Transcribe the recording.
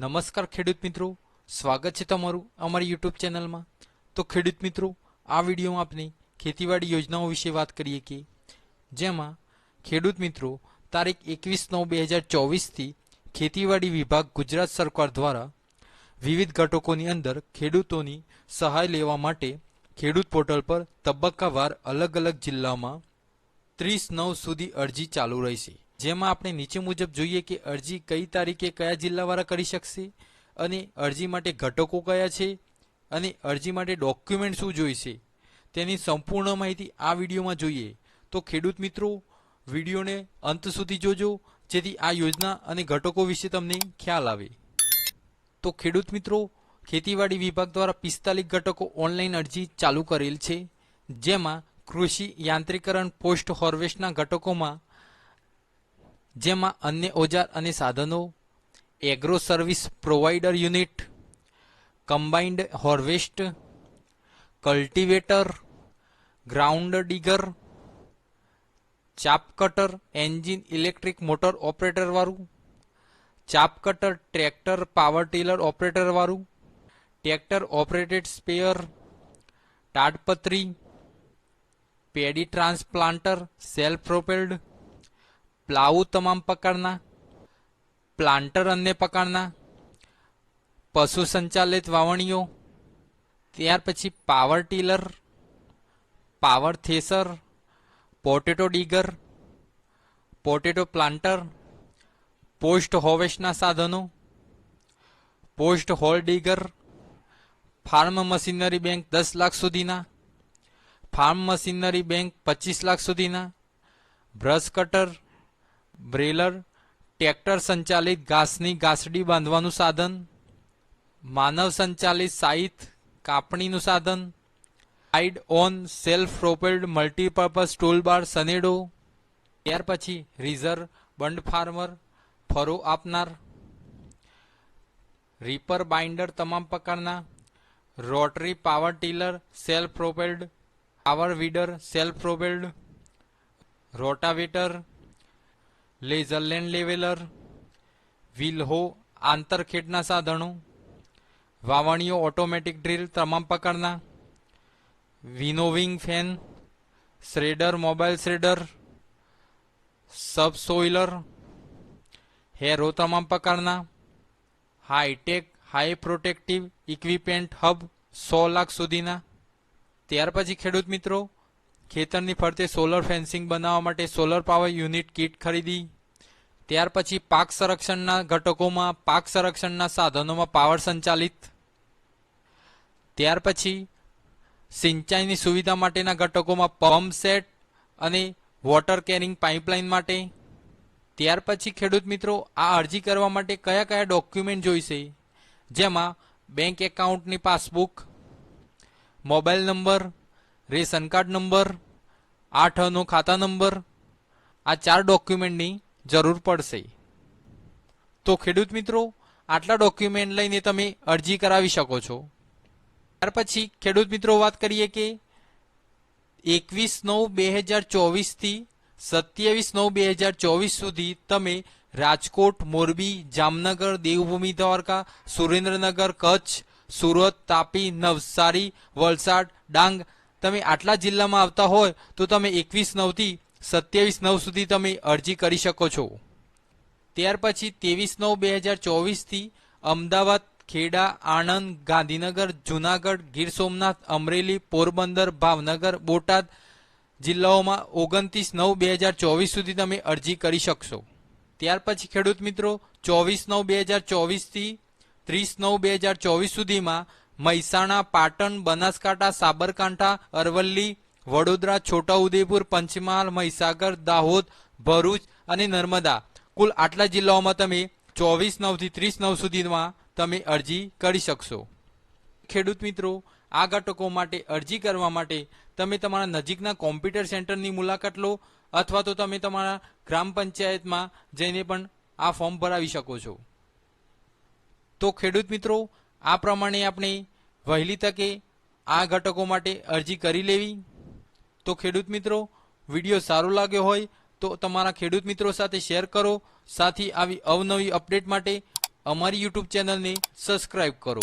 નમસ્કાર ખેડૂત મિત્રો. સ્વાગત છે તમારું અમારી યુટ્યુબ ચેનલમાં. તો ખેડૂત મિત્રો, આ વિડીયોમાં આપણે ખેતીવાડી યોજનાઓ વિશે વાત કરીએ કે જેમાં ખેડૂત મિત્રો, તારીખ એકવીસ નવ બે હજાર ચોવીસથી ખેતીવાડી વિભાગ ગુજરાત સરકાર દ્વારા વિવિધ ઘટકોની અંદર ખેડૂતોની સહાય લેવા માટે ખેડૂત પોર્ટલ પર તબક્કાવાર અલગ અલગ જિલ્લામાં ત્રીસ નવ સુધી અરજી ચાલુ રહેશે. જેમાં આપણે નીચે મુજબ જોઈએ કે અરજી કઈ તારીખે કયા જિલ્લાવાળા કરી શકશે અને અરજી માટે ઘટકો કયા છે અને અરજી માટે ડોક્યુમેન્ટ શું જોઈશે. તેની સંપૂર્ણ માહિતી આ વિડીયોમાં જોઈએ. તો ખેડૂત મિત્રો, વિડીયોને અંત સુધી જોજો, જેથી આ યોજના અને ઘટકો વિશે તમને ખ્યાલ આવે. તો ખેડૂત મિત્રો, ખેતીવાડી વિભાગ દ્વારા પિસ્તાલીસ ઘટકો ઓનલાઈન અરજી ચાલુ કરેલ છે, જેમાં કૃષિ યાંત્રિકરણ, પોસ્ટ હોર્વેસ્ટના ઘટકોમાં જેમાં અન્ય ઓજાર અને સાધનો agro service provider unit combined harvest cultivator ground digger chaff cutter engine electric motor ઓપરેટરવાળું chaff cutter tractor power tiller ઓપરેટરવાળું tractor operated સ્પેયર તાડપત્રી paddy transplanter self propelled plough તમામ પ્રકારના પ્લાન્ટર અન્ય પ્રકારના પશુ સંચાલિત વાવણીઓ, ત્યાર પછી power tiller, power thresher, potato digger, potato planter, post હોવેસ્ટના સાધનો, post hole digger, farm machinery bank દસ લાખ સુધીના, ફાર્મ મશીનરી બેંક પચીસ લાખ સુધીના, બ્રશ કટર બ્રેલર, ટ્રેક્ટર સંચાલિત ઘાસની ગાસડી બાંધવાનું સાધન, માનવ સંચાલિત સાઈથ કાપણીનું સાધન side on self propelled multipurpose toolbar Sanedo, ત્યાર પછી રીઝર, બંડ ફાર્મર, ફરો આપનાર, રીપર બાઇન્ડર તમામ પ્રકારના, rotary power tiller self propelled power weeder self propelled rotavator laser land leveller, વિલહો આંતરખેડના સાધનો, વાવણીઓ ઓટોમેટિક ડ્રીલ તમામ પ્રકારના, વિનોવિંગ ફેન, શ્રેડર મોબાઈલ શ્રેડર, સબસોઇલર, હેરો તમામ પ્રકારના hi-tech high protective equipment hub સો લાખ સુધીના. ત્યાર પછી ખેડૂત મિત્રો ખેતરની ફરતે સોલર ફેન્સિંગ બનાવવા માટે સોલર પાવર યુનિટ કીટ ખરીદી. ત્યાર પછી પાક સંરક્ષણના ઘટકોમાં પાક સંરક્ષણના સાધનોમાં પાવર સંચાલિત. ત્યાર પછી સિંચાઈની સુવિધા માટેના ઘટકોમાં પંપ સેટ અને વોટર કેરિંગ પાઇપલાઇન માટે. ત્યાર પછી ખેડૂત મિત્રો, આ અરજી કરવા માટે કયા કયા ડોક્યુમેન્ટ જોઈશે? જેમાં બેંક એકાઉન્ટની passbook, mobile number ration card number, આઠનો ખાતા નંબર, આ ચાર ડોક્યુમેન્ટની જરૂર પડશે. તો ખેડૂત મિત્રો, આટલા ડોક્યુમેન્ટ લઈને તમે અરજી કરાવી શકો છો. ત્યાર પછી ખેડૂત મિત્રો વાત કરીએ કે એકવીસ નવ બે હજાર ચોવીસથી સત્યાવીસ નવ બે હજાર ચોવીસ સુધી તમે રાજકોટ, મોરબી, જામનગર, દેવભૂમિ દ્વારકા, સુરેન્દ્રનગર, કચ્છ, સુરત, તાપી, નવસારી, વલસાડ, ડાંગ તમે આટલા જિલ્લામાં આવતા હોય તો તમે એકવીસ નવથી સત્યાવીસ નવ સુધી તમે અરજી કરી શકો છો. ત્યાર પછી ત્રેવીસ નવ બે હજાર ચોવીસથી અમદાવાદ, ખેડા, આણંદ, ગાંધીનગર, જુનાગઢ, ગીર સોમનાથ, અમરેલી, પોરબંદર, ભાવનગર, બોટાદ જિલ્લાઓમાં ઓગણત્રીસ નવ બે હજાર ચોવીસ સુધી તમે અરજી કરી શકશો. ત્યાર પછી ખેડૂત મિત્રો, ચોવીસ નવ બે હજાર ચોવીસથી ત્રીસ નવ બે હજાર ચોવીસ સુધીમાં મહેસાણા, પાટણ, બનાસકાંઠા, સાબરકાંઠા, અરવલ્લી, વડોદરા, છોટાઉદેપુર, પંચમહાલ, મહીસાગર, દાહોદ, ભરૂચ અને નર્મદા. કુલ આટલા જિલ્લાઓમાં તમે ચોવીસ નવથી ત્રીસ નવ સુધીમાં તમે અરજી કરી શકશો. ખેડૂત મિત્રો, આ ઘટકો માટે અરજી કરવા માટે તમે તમારા નજીકના કોમ્પ્યુટર સેન્ટરની મુલાકાત લો અથવા તો તમે તમારા ગ્રામ પંચાયતમાં જઈને પણ આ ફોર્મ ભરાવી શકો છો. તો ખેડૂત મિત્રો આ પ્રમાણે આપણે વહેલી તકે આ ઘટકો માટે અરજી કરી લેવી. તો ખેડૂત મિત્રો, વીડિયો સારો લાગ્યો હોય તો તમારા ખેડૂત મિત્રો સાથે શેર કરો. સાથી આવી અવનવી અપડેટ માટે અમારી યુટ્યુબ ચેનલને સબસ્ક્રાઇબ કરો.